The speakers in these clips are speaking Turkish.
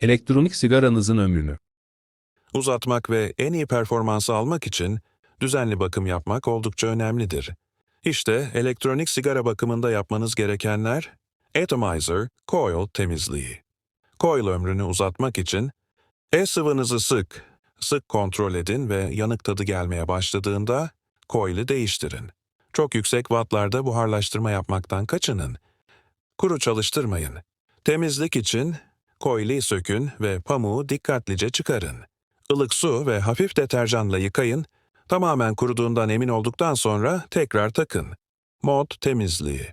Elektronik sigaranızın ömrünü. Uzatmak ve en iyi performansı almak için düzenli bakım yapmak oldukça önemlidir. İşte elektronik sigara bakımında yapmanız gerekenler Atomizer Coil temizliği. Coil ömrünü uzatmak için e-sıvınızı sık, sık kontrol edin ve yanık tadı gelmeye başladığında coil'i değiştirin. Çok yüksek wattlarda buharlaştırma yapmaktan kaçının. Kuru çalıştırmayın. Temizlik için coil'i sökün ve pamuğu dikkatlice çıkarın. Ilık su ve hafif deterjanla yıkayın, tamamen kuruduğundan emin olduktan sonra tekrar takın. Mod temizliği.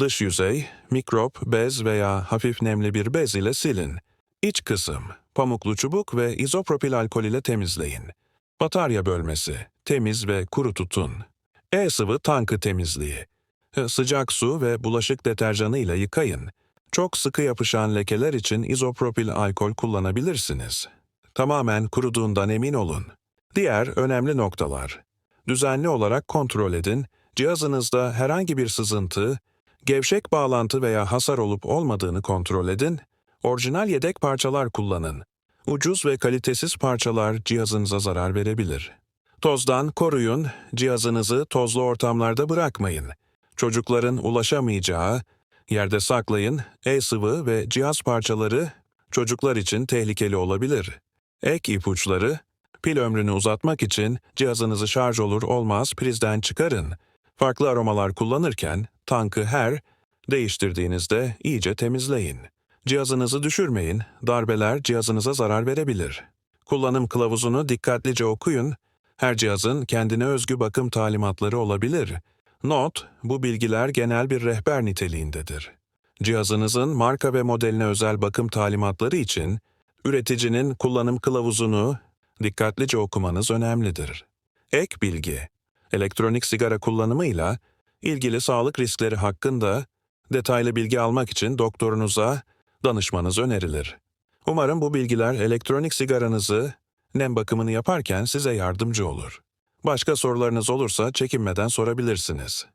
Dış yüzey, mikrop, bez veya hafif nemli bir bez ile silin. İç kısım, pamuklu çubuk ve izopropil alkol ile temizleyin. Batarya bölmesi, temiz ve kuru tutun. E-sıvı tankı temizliği. Sıcak su ve bulaşık deterjanı ile yıkayın. Çok sıkı yapışan lekeler için izopropil alkol kullanabilirsiniz. Tamamen kuruduğundan emin olun. Diğer önemli noktalar. Düzenli olarak kontrol edin, cihazınızda herhangi bir sızıntı, gevşek bağlantı veya hasar olup olmadığını kontrol edin, orijinal yedek parçalar kullanın. Ucuz ve kalitesiz parçalar cihazınıza zarar verebilir. Tozdan koruyun, cihazınızı tozlu ortamlarda bırakmayın. Çocukların ulaşamayacağı, yerde saklayın, e-sıvı ve cihaz parçaları çocuklar için tehlikeli olabilir. Ek ipuçları, pil ömrünü uzatmak için cihazınızı şarj olur olmaz prizden çıkarın. Farklı aromalar kullanırken tankı her değiştirdiğinizde iyice temizleyin. Cihazınızı düşürmeyin, darbeler cihazınıza zarar verebilir. Kullanım kılavuzunu dikkatlice okuyun, her cihazın kendine özgü bakım talimatları olabilir. Not, bu bilgiler genel bir rehber niteliğindedir. Cihazınızın marka ve modeline özel bakım talimatları için üreticinin kullanım kılavuzunu dikkatlice okumanız önemlidir. Ek bilgi, elektronik sigara kullanımıyla ilgili sağlık riskleri hakkında detaylı bilgi almak için doktorunuza danışmanız önerilir. Umarım bu bilgiler elektronik sigaranızı nem bakımını yaparken size yardımcı olur. Başka sorularınız olursa çekinmeden sorabilirsiniz.